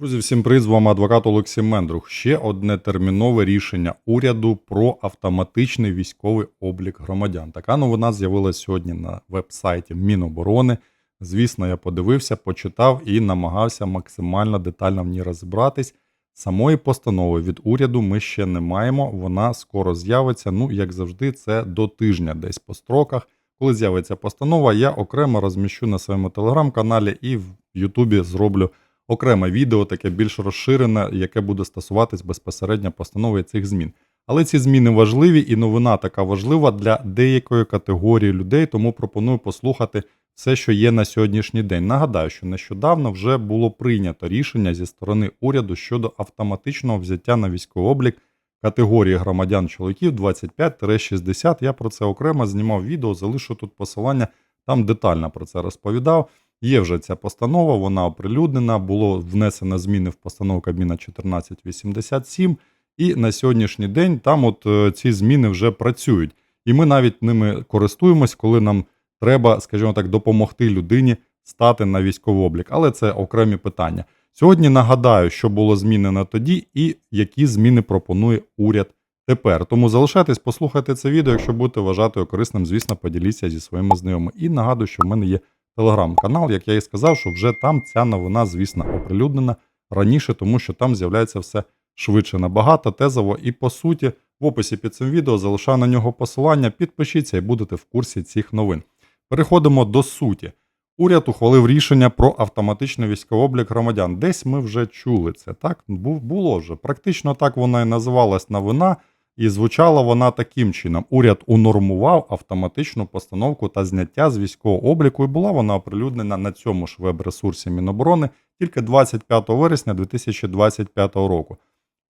Друзі, всім привіт, з вами адвокат Олексій Мендрух. Ще одне термінове рішення уряду про автоматичний військовий облік громадян. Така новина з'явилася сьогодні на веб-сайті Міноборони. Звісно, я подивився, почитав і намагався максимально детально в ній розібратись. Самої постанови від уряду ми ще не маємо. Вона скоро з'явиться. Ну, як завжди, це до тижня, десь по строках. Коли з'явиться постанова, я окремо розміщу на своєму телеграм-каналі і в Ютубі зроблю окреме відео, таке більш розширене, яке буде стосуватись безпосередньо постанови цих змін. Але ці зміни важливі, і новина така важлива для деякої категорії людей, тому пропоную послухати все, що є на сьогоднішній день. Нагадаю, що нещодавно вже було прийнято рішення зі сторони уряду щодо автоматичного взяття на військовий облік категорії громадян чоловіків 25-60. Я про це окремо знімав відео, залишу тут посилання, там детально про це розповідав. Є вже ця постанова, вона оприлюднена, було внесено зміни в постанову Кабміна 1487, і на сьогоднішній день там от е, ці зміни вже працюють. І ми навіть ними користуємось, коли нам треба, скажімо так, допомогти людині стати на військовий облік. Але це окремі питання. Сьогодні нагадаю, що було змінено тоді і які зміни пропонує уряд тепер. Тому залишайтесь, послухайте це відео. Якщо будете вважати його корисним, звісно, поділіться зі своїми знайомими. І нагадую, що в мене є телеграм-канал, як я і сказав, що вже там ця новина, звісно, оприлюднена раніше, тому що там з'являється все швидше набагато, тезово. І по суті, в описі під цим відео залишаю на нього посилання. Підпишіться і будете в курсі цих новин. Переходимо до суті. Уряд ухвалив рішення про автоматичний військовий облік громадян. Десь ми вже чули це. Так було вже. Практично так вона і називалась новина, і звучала вона таким чином: уряд унормував автоматичну постановку та зняття з військового обліку, і була вона оприлюднена на цьому ж веб-ресурсі Міноборони тільки 25 вересня 2025 року.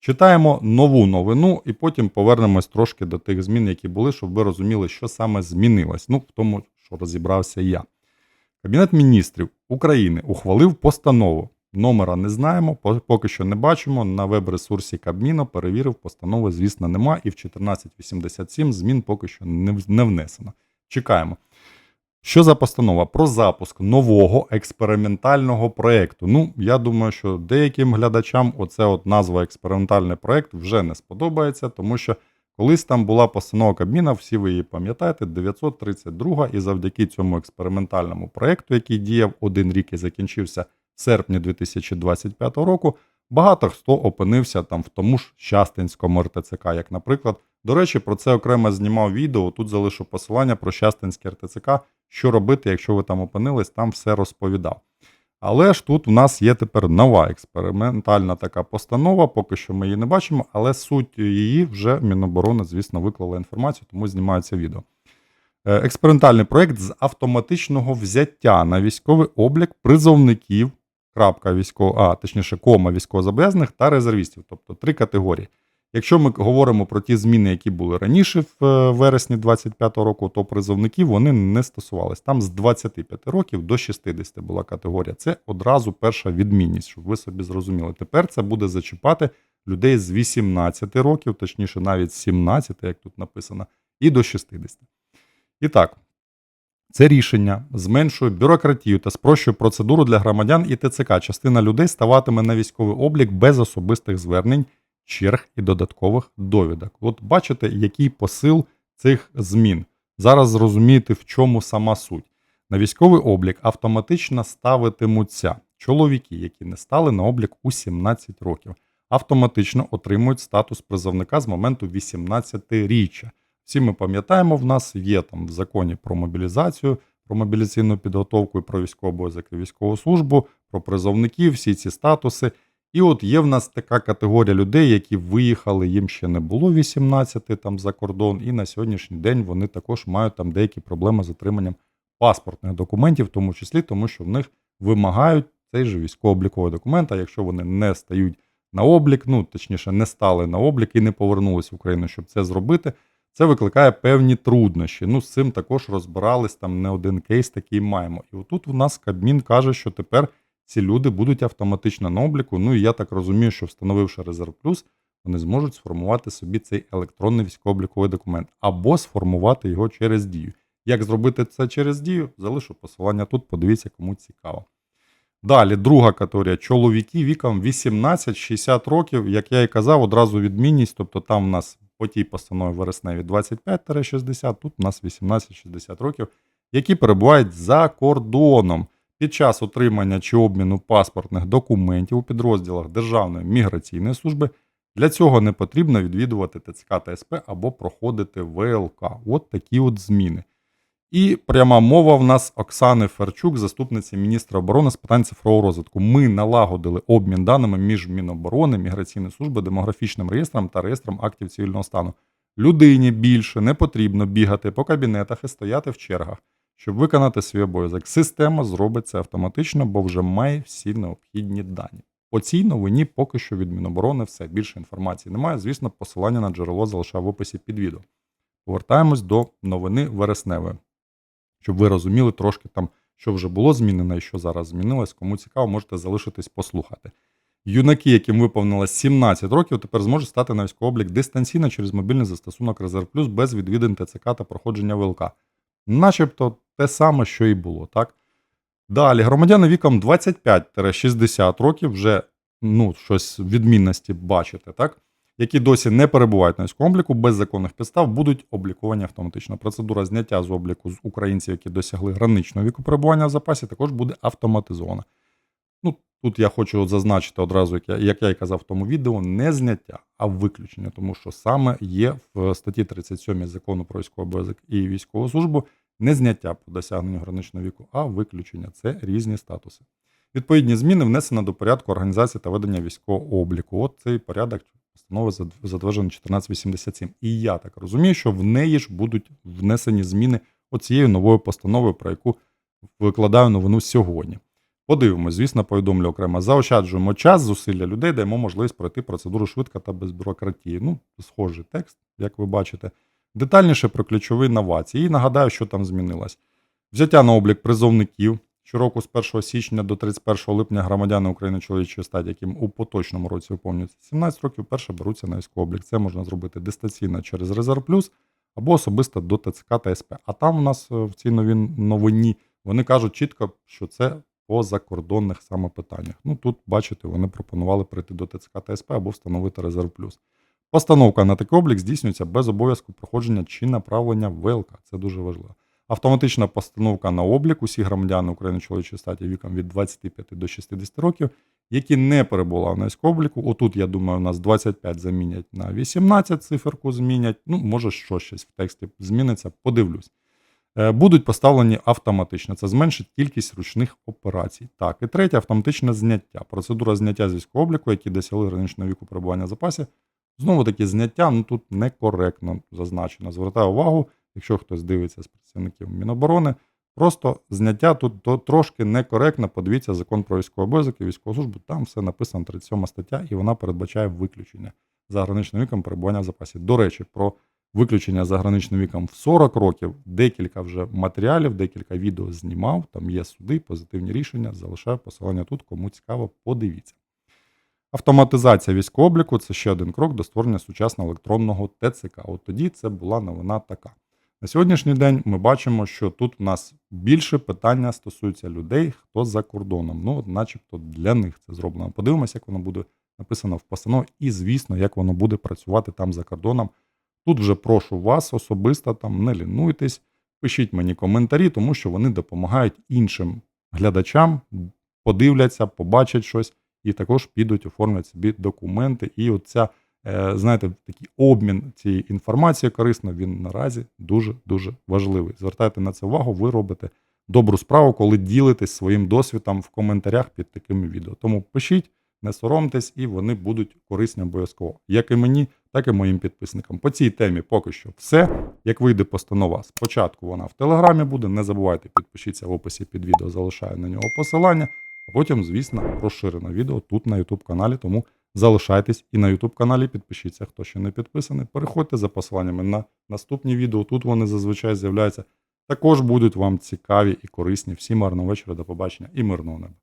Читаємо нову новину, і потім повернемось трошки до тих змін, які були, щоб ви розуміли, що саме змінилось. Ну, в тому, що розібрався я. Кабінет міністрів України ухвалив постанову. Номера не знаємо, поки що не бачимо. На веб-ресурсі Кабміну перевірив, постанови, звісно, нема, і в 1487 змін поки що не, внесено. Чекаємо. Що за постанова? Про запуск нового експериментального проєкту. Ну, я думаю, що деяким глядачам оце от назва експериментальний проєкт вже не сподобається, тому що колись там була постанова Кабміна, всі ви її пам'ятаєте, 932, і завдяки цьому експериментальному проєкту, який діяв один рік і закінчився серпні 2025 року, багато хто опинився там в тому ж Щастинському РТЦК, як, наприклад. До речі, про це окремо знімав відео. Тут залишу посилання про Щастинське РТЦК, що робити, якщо ви там опинились, там все розповідав. Але ж тут у нас є тепер нова експериментальна така постанова, поки що ми її не бачимо, але суть її вже Міноборони, звісно, виклала інформацію, тому знімаю це відео. Е, Експериментальний проєкт з автоматичного взяття на військовий облік призовників, крапка військово, а точніше, кома військовозобов'язаних та резервістів, тобто три категорії. Якщо ми говоримо про ті зміни, які були раніше в е, вересні 25 року, то призовників вони не стосувались. Там з 25 років до 60 була категорія. Це одразу перша відмінність, щоб ви собі зрозуміли. Тепер це буде зачіпати людей з 18 років, точніше, навіть з 17, як тут написано, і до 60. І так, це рішення зменшує бюрократію та спрощує процедуру для громадян і ТЦК. Частина людей ставатиме на військовий облік без особистих звернень, черг і додаткових довідок. От бачите, який посил цих змін. Зараз зрозумієте, в чому сама суть. На військовий облік автоматично ставитимуться чоловіки, які не стали на облік у 17 років, автоматично отримують статус призовника з моменту 18-річчя. Всі ми пам'ятаємо, в нас є там в законі про мобілізацію, про мобілізаційну підготовку і про військовий обов'язок і військову службу, про призовників, всі ці статуси. І от є в нас така категорія людей, які виїхали, їм ще не було 18 там за кордон, і на сьогоднішній день вони також мають там деякі проблеми з отриманням паспортних документів, в тому числі, тому що в них вимагають цей же військово-обліковий документ. А якщо вони не стають на облік, ну точніше, не стали на облік і не повернулися в Україну, щоб це зробити, це викликає певні труднощі. Ну, з цим також розбирались там не один кейс, такий маємо. І отут у нас Кабмін каже, що тепер ці люди будуть автоматично на обліку. Ну і я так розумію, що встановивши резерв плюс, вони зможуть сформувати собі цей електронний військово-обліковий документ або сформувати його через дію. Як зробити це через дію? Залишу посилання тут, подивіться, кому цікаво. Далі, друга категорія чоловіки віком 18-60 років. Як я і казав, одразу відмінність. Тобто там у нас по тій постанові вересневі 25-60, тут у нас 18-60 років, які перебувають за кордоном під час отримання чи обміну паспортних документів у підрозділах Державної міграційної служби. Для цього не потрібно відвідувати ТЦК та СП або проходити ВЛК. От такі от зміни. І пряма мова в нас Оксани Ферчук, заступниці міністра оборони з питань цифрового розвитку. Ми налагодили обмін даними між Міноборони, Міграційною службою, демографічним реєстром та реєстром актів цивільного стану. Людині більше не потрібно бігати по кабінетах і стояти в чергах, щоб виконати свій обов'язок. Система зробить це автоматично, бо вже має всі необхідні дані. По цій новині поки що від Міноборони все. Більше інформації немає. Звісно, посилання на джерело залишаю в описі під відео. Повертаємось до новини вересневої щоб ви розуміли трошки там, що вже було змінено і що зараз змінилось. Кому цікаво, можете залишитись послухати. Юнаки, яким виповнилось 17 років, тепер зможуть стати на військовий облік дистанційно через мобільний застосунок Резерв Плюс без відвідин ТЦК та проходження ВЛК. Начебто те саме, що і було, так? Далі, громадяни віком 25-60 років вже ну, щось відмінності бачите, так? Які досі не перебувають на військовому без законних підстав, будуть обліковані автоматично. Процедура зняття з обліку з українців, які досягли граничного віку перебування в запасі, також буде автоматизована. Ну, Тут я хочу зазначити одразу, як я, як я і казав в тому відео, не зняття, а виключення, тому що саме є в статті 37 закону про військовий обов'язок і військову службу не зняття по досягненню граничного віку, а виключення. Це різні статуси. Відповідні зміни внесено до порядку організації та ведення військового обліку. От цей порядок постанови затверджено 1487. І я так розумію, що в неї ж будуть внесені зміни оцією новою постановою, про яку викладаю новину сьогодні. Подивимось, звісно, повідомлю окремо. Заощаджуємо час, зусилля людей, даємо можливість пройти процедуру швидко та без бюрократії. Ну, схожий текст, як ви бачите. Детальніше про ключові новації. І нагадаю, що там змінилось. Взяття на облік призовників. Щороку з 1 січня до 31 липня громадяни України чоловічої статі, яким у поточному році виповнюється 17 років, перше беруться на військовий облік. Це можна зробити дистанційно через Резерв Плюс або особисто до ТЦК та СП. А там у нас е, в цій новині вони кажуть чітко, що це по закордонних саме питаннях. Ну тут, бачите, вони пропонували прийти до ТЦК та СП або встановити Резерв Плюс. Постановка на такий облік здійснюється без обов'язку проходження чи направлення ВЛК. Це дуже важливо. Автоматична постановка на облік усіх громадян України чоловічої статі віком від 25 до 60 років, які не перебували на обліку. Отут, я думаю, у нас 25 замінять на 18 циферку змінять. Ну, може, що щось в тексті зміниться, подивлюсь. Е, Будуть поставлені автоматично. Це зменшить кількість ручних операцій. Так, і третє автоматичне зняття. Процедура зняття з військового обліку, які досягли граничного віку перебування в запасі. Знову таки, зняття ну тут некоректно зазначено. Звертаю увагу якщо хтось дивиться з працівників Міноборони, просто зняття тут то трошки некоректно. Подивіться закон про військовий обов'язок і військову службу. Там все написано 37 стаття, і вона передбачає виключення за граничним віком перебування в запасі. До речі, про виключення за граничним віком в 40 років. Декілька вже матеріалів, декілька відео знімав. Там є суди, позитивні рішення. Залишаю посилання тут. Кому цікаво, подивіться. Автоматизація військового обліку це ще один крок до створення сучасного електронного ТЦК. От тоді це була новина така. На сьогоднішній день ми бачимо, що тут у нас більше питання стосується людей, хто за кордоном. Ну, начебто для них це зроблено. Подивимося, як воно буде написано в постанові, і, звісно, як воно буде працювати там за кордоном. Тут вже прошу вас особисто там не лінуйтесь, пишіть мені коментарі, тому що вони допомагають іншим глядачам, подивляться, побачать щось і також підуть оформлять собі документи. І оця знаєте, такий обмін цієї інформації корисно, він наразі дуже-дуже важливий. Звертайте на це увагу, ви робите добру справу, коли ділитесь своїм досвідом в коментарях під такими відео. Тому пишіть, не соромтесь, і вони будуть корисні обов'язково. Як і мені, так і моїм підписникам. По цій темі поки що все. Як вийде постанова, спочатку вона в Телеграмі буде. Не забувайте, підпишіться в описі під відео, залишаю на нього посилання. А потім, звісно, розширене відео тут на YouTube каналі. Тому Залишайтесь і на YouTube каналі підпишіться, хто ще не підписаний. Переходьте за посиланнями на наступні відео. Тут вони зазвичай з'являються. Також будуть вам цікаві і корисні. Всім гарного вечора, до побачення і мирного неба.